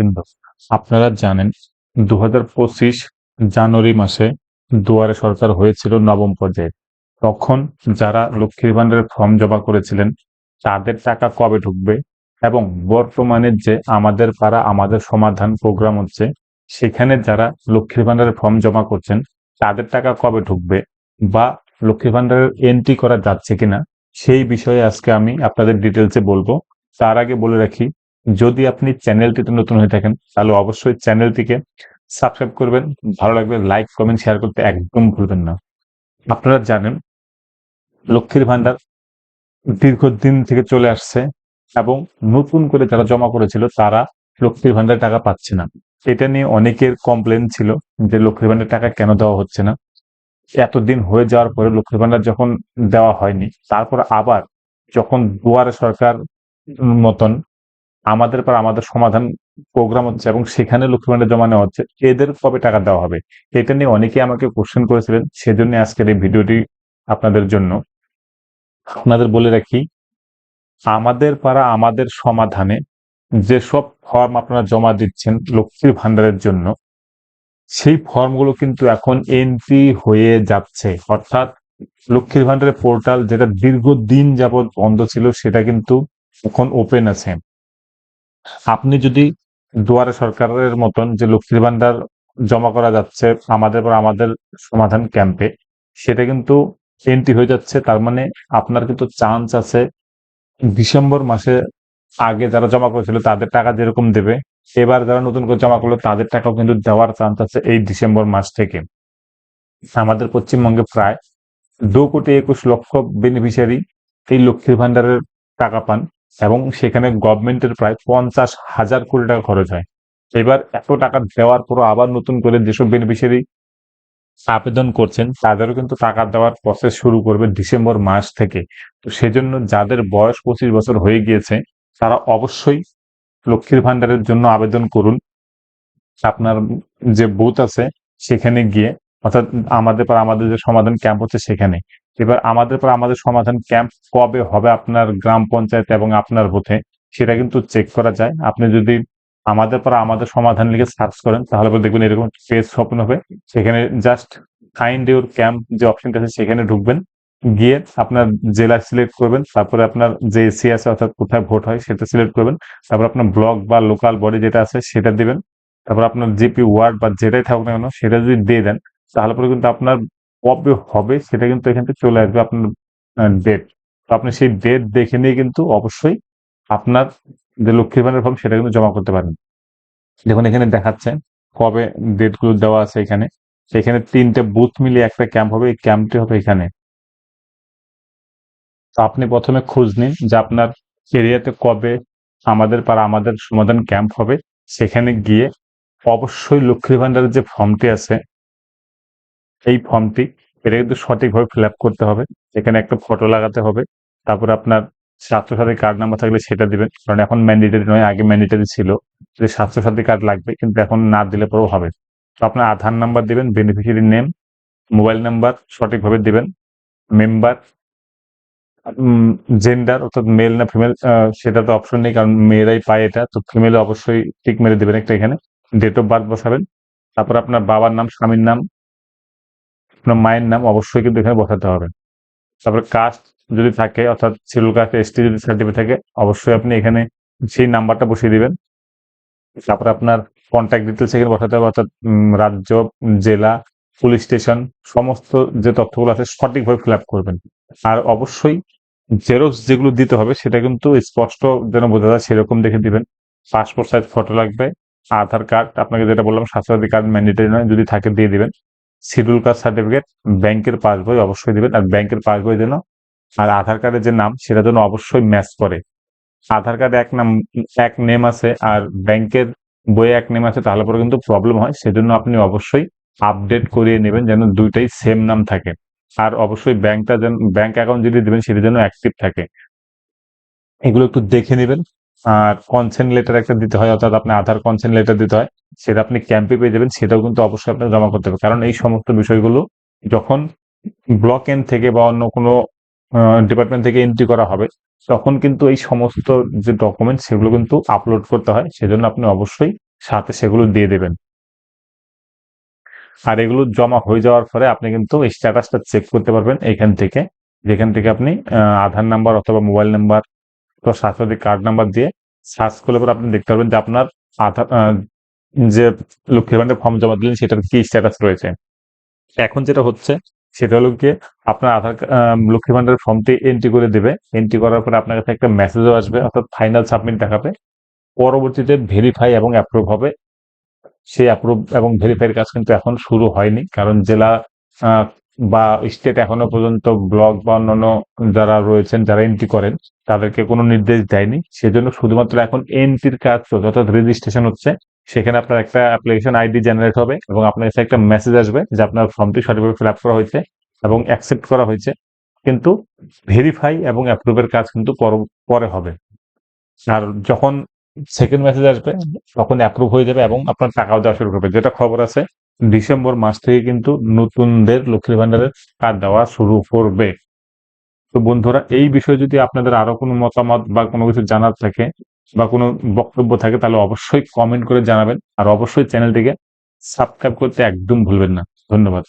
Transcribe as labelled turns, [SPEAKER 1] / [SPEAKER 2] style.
[SPEAKER 1] দর্শকবৃন্দ আপনারা জানেন দু হাজার পঁচিশ জানুয়ারি মাসে দুয়ারে সরকার হয়েছিল নবম পর্যায়ে। তখন যারা লক্ষ্মীর ভান্ডারের ফর্ম জমা করেছিলেন, তাদের টাকা কবে ঢুকবে এবং বর্তমানে যে আমাদের পাড়া, আমাদের সমাধান প্রোগ্রাম হচ্ছে, সেখানে যারা লক্ষ্মীর ভান্ডারের ফর্ম জমা করছেন, তাদের টাকা কবে ঢুকবে বা লক্ষ্মীর ভান্ডারের এন্ট্রি করা যাচ্ছে কিনা, সেই বিষয়ে আজকে আমি আপনাদের ডিটেলসে বলব। তার আগে বলে রাখি যদি আপনি চ্যানেলটিতে নতুন হয়ে থাকেন, তাহলে অবশ্যই চ্যানেলটিকে সাবস্ক্রাইব করবেন। ভালো লাগবে লাইক, কমেন্ট, শেয়ার করতে একদম ভুলবেন না। আপনারা জানেন, লক্ষ্মীর ভান্ডার দীর্ঘদিন থেকে চলে আসছে এবং নতুন করে যারা জমা করেছিল, তারা লক্ষ্মীর ভান্ডার টাকা পাচ্ছে না। এটা নিয়ে অনেকের কমপ্লেন ছিল যে লক্ষ্মীর ভান্ডার টাকা কেন দেওয়া হচ্ছে না। এতদিন হয়ে যাওয়ার পরে লক্ষ্মীর ভান্ডার যখন দেওয়া হয়নি, তারপর আবার যখন দুয়ারে সরকার মতন আমাদের পর আমাদের সমাধান প্রোগ্রাম হচ্ছে এবং সেখানে লক্ষ্মী ভান্ডার জমা নেওয়া হচ্ছে, এদের কবে টাকা দেওয়া হবে? এটা নিয়ে অনেকে আমাকে কোশ্চেন করেছিলেন, সেজন্য আজকের এই ভিডিওটি আপনাদের জন্য। আপনাদের বলে রাখি, আমাদের পাড়া আমাদের সমাধানে যেসব ফর্ম আপনারা জমা দিচ্ছেন লক্ষ্মীর ভান্ডারের জন্য, সেই ফর্মগুলো কিন্তু এখন এন্ট্রি হয়ে যাচ্ছে। অর্থাৎ লক্ষ্মীর ভান্ডারের পোর্টাল যেটা দীর্ঘদিন যাবৎ বন্ধ ছিল, সেটা কিন্তু এখন ওপেন আছে। আপনি যদি দুয়ারে সরকারের মতন যে লক্ষ্মীর ভান্ডার জমা করা যাচ্ছে, আমাদের পর আমাদের সমাধান ক্যাম্পে সেটা কিন্তু এন্ট্রি হয়ে যাচ্ছে। তার মানে আপনার কিন্তু চান্স আছে ডিসেম্বর মাসে আগে যারা জমা করেছিল তাদের টাকা যেরকম দেবে, এবার যারা নতুন করে জমা করল তাদের টাকাও কিন্তু দেওয়ার চান্স আছে এই ডিসেম্বর মাস থেকে। আমাদের পশ্চিমবঙ্গে প্রায় দু কোটি একুশ লক্ষ বেনিফিশিয়ারি এই লক্ষ্মীর ভান্ডারের টাকা পান। এবং সেখানে গভর্নমেন্টের প্রায় পঞ্চাশ হাজার কোটি টাকা খরচ হয়। এবার এত টাকা দেওয়ার পর আবার নতুন করে যেসব বেনিফিশিয়ারি আবেদন করছেন, তাদেরও কিন্তু টাকা দেওয়ার প্রসেস শুরু করবে ডিসেম্বর মাস থেকে। তো সেজন্য যাদের বয়স পঁচিশ বছর হয়ে গিয়েছে, তারা অবশ্যই লক্ষ্মীর ভান্ডারের জন্য আবেদন করুন। আপনার যে বুথ আছে, সেখানে গিয়ে, অর্থাৎ আমাদের পর আমাদের যে সমাধান ক্যাম্প হচ্ছে সেখানে। এবার আমাদের পর আমাদের সমাধান ক্যাম্প কবে হবে আপনার গ্রাম পঞ্চায়েত এবং আপনার বুথে, সেটা কিন্তু চেক করা যায়। আপনি যদি আমাদের পর আমাদের সমাধান লিখে সার্চ করেন, তাহলে দেখবেন এরকম পেজ ওপেন হবে। সেখানে জাস্ট ফাইন্ড ইউর ক্যাম্প যে অপশনটা আছে, সেখানে ঢুকবেন। গিয়ে আপনার জেলা সিলেক্ট করবেন, তারপরে আপনার যে এসি আছে অর্থাৎ কোথায় ভোট হয় সেটা সিলেক্ট করবেন। তারপর আপনার ব্লক বা লোকাল বডি যেটা আছে সেটা দিবেন। তারপর আপনার জিপি ওয়ার্ড বা যেটাই থাকুক না কেন, সেটা যদি দিয়ে দেন, তাহলে পরে কিন্তু আপনার কবে হবে সেটা কিন্তু এখান থেকে চলে আসবে আপনার ডেট তো আপনি সেই ডেট দেখে নিয়ে কিন্তু অবশ্যই আপনার যে লক্ষ্মীর ভান্ডার ফর্ম সেটা কিন্তু জমা করতে পারেন। দেখুন, এখানে দেখাচ্ছে কবে ডেটগুলো দেওয়া আছে এখানে। সেখানে তিনটে বুথ মিলিয়ে একটা ক্যাম্প হবে, এই ক্যাম্পটি হবে এখানে। তো আপনি প্রথমে খোঁজ নিন যে আপনার এরিয়াতে কবে আমাদের পাড়া, আমাদের সমাধান ক্যাম্প হবে। সেখানে গিয়ে অবশ্যই লক্ষ্মীর ভান্ডারের যে ফর্মটি আছে এই ফর্মটি। এটা কিন্তু সঠিকভাবে ফিল করতে হবে। এখানে একটা ফটো লাগাতে হবে। তারপর আপনার স্বাস্থ্যসাথী কার্ড নাম্বার থাকলে সেটা দিবেন। কারণ এখন ম্যান্ডেটারি নয়, আগে ম্যান্ডেটারি ছিল। যে স্বাস্থ্যসাথী কার্ড লাগবে, কিন্তু এখন না দিলে পরেও হবে। তো আপনার আধার নাম্বার দিবেন বেনিফিশিয়ারি নেম মোবাইল নাম্বার সঠিকভাবে দিবেন মেম্বার জেন্ডার অর্থাৎ মেল না ফিমেল সেটা তো অপশন নেই, কারণ মেয়েরাই পায় এটা। তো ফিমেল অবশ্যই টিক মেরে দেবেন একটা এখানে। ডেট অফ বার্থ বসাবেন। তারপর আপনার বাবার নাম, স্বামীর নাম মায়ের নাম অবশ্যই কিন্তু এখানে বসাতে হবে। তারপরে কাস্ট যদি থাকে, অর্থাৎ শিডিউল কাস্ট এসটি যদি সার্টিফিকেট থাকে, অবশ্যই আপনি এখানে সেই নাম্বারটা বসিয়ে দিবেন। তারপরে আপনার কন্ট্যাক্ট ডিটেলস এখানে বসাতে হবে, অর্থাৎ রাজ্য, জেলা পুলিশ স্টেশন সমস্ত যে তথ্যগুলো আছে সঠিকভাবে ফিল আপ করবেন। আর অবশ্যই জেরক্স যেগুলো দিতে হবে, সেটা কিন্তু স্পষ্ট যেন বোঝা যায় সেরকম দেখে দিবেন। পাসপোর্ট সাইজ ফটো লাগবে, আধার কার্ড আপনাকে যেটা বললাম স্বাস্থ্যসাথী কার্ড ম্যান্ডেটরি নয়, যদি থাকে দিয়ে দিবেন। শিডিউল কাস্ট সার্টিফিকেট ব্যাংকের পাসবই অবশ্যই দিবেন আর ব্যাংকের পাসবই যেন আর আধার কার্ডের যে নাম সেটা যেন অবশ্যই ম্যাচ করে। আধার কার্ডে এক নাম, এক নেম আছে আর ব্যাংকের বইয়ে এক নেম আছে তাহলে পরে কিন্তু প্রবলেম হয়। সেজন্য আপনি অবশ্যই আপডেট করিয়ে নেবেন যেন দুইটাই সেম নাম থাকে। আর অবশ্যই ব্যাংকটা যেন, ব্যাংক অ্যাকাউন্ট যদি দেবেন সেটা যেন অ্যাক্টিভ থাকে। এগুলো একটু দেখে নেবেন। আর কনসেন্ট লেটার একটা দিতে হয়, অর্থাৎ আপনি আধার কনসেন্ট লেটার দিতে হয়, সেটা আপনি ক্যাম্পে পেয়ে যাবেন, সেটাও কিন্তু অবশ্যই আপনাকে জমা করতে হবে। কারণ এই সমস্ত বিষয়গুলো যখন ব্লক এন্ড থেকে বা অন্য কোনো ডিপার্টমেন্ট থেকে এন্ট্রি করা হবে, তখন কিন্তু এই সমস্ত যে ডকুমেন্ট সেগুলো কিন্তু আপলোড করতে হয়, সেজন্য আপনি অবশ্যই সাথে সেগুলো দিয়ে দেবেন। আর এগুলো জমা হয়ে যাওয়ার পরে আপনি কিন্তু স্ট্যাটাসটা চেক করতে পারবেন এখান থেকে, যেখান থেকে আপনি আধার নাম্বার অথবা মোবাইল নাম্বার তো স্বাস্থ্যসাথী কার্ড নাম্বার দিয়ে সার্চ করলে পরে আপনি দেখতে পারবেন যে আপনার আধার যে লক্ষ্মীর ভান্ডার ফর্ম জমা দিলেন সেটার কি স্ট্যাটাস রয়েছে। এখন যেটা হচ্ছে, সেটা হলো গিয়ে আপনার আধার লক্ষ্মী ভান্ডারের ফর্মটি এন্ট্রি করে দেবে। এন্ট্রি করার পরে আপনার কাছে একটা মেসেজও আসবে, অর্থাৎ ফাইনাল সাবমিট দেখাবে। পরবর্তীতে ভেরিফাই এবং অ্যাপ্রুভ হবে। সেই অ্যাপ্রুভ এবং ভেরিফাইয়ের কাজ কিন্তু এখন শুরু হয়নি, কারণ জেলা বা স্টেট এখনও পর্যন্ত ব্লক বা অন্যান্য যারা রয়েছেন, যারা এন্ট্রি করেন, তাদেরকে কোনো নির্দেশ দেয়নি। সেজন্য শুধুমাত্র এখন এন্ট্রির কাজ অর্থাৎ রেজিস্ট্রেশন হচ্ছে। সেখানে আপনার একটা অ্যাপ্লিকেশন আইডি জেনারেট হবে এবং আপনার কাছে একটা মেসেজ আসবে যে আপনার ফর্মটি সঠিকভাবে ফিল আপ করা হয়েছে এবং অ্যাকসেপ্ট করা হয়েছে। কিন্তু ভেরিফাই এবং অ্যাপ্রুভের কাজ কিন্তু পর- পরে হবে। আর যখন সেকেন্ড মেসেজ আসবে, তখন অ্যাপ্রুভ হয়ে যাবে এবং আপনার টাকাও দেওয়া শুরু করবে। যেটা খবর আছে ডিসেম্বর মাস থেকে কিন্তু নতুনদের লক্ষ্মীর ভান্ডারের কাজ দেওয়া শুরু করবে। তো বন্ধুরা, এই বিষয়ে যদি আপনাদের আরও কোনো মতামত বা কোনো কিছু জানার থাকে বা কোনো বক্তব্য থাকে, তাহলে অবশ্যই কমেন্ট করে জানাবেন। আর অবশ্যই চ্যানেলটিকে সাবস্ক্রাইব করতে একদম ভুলবেন না। ধন্যবাদ।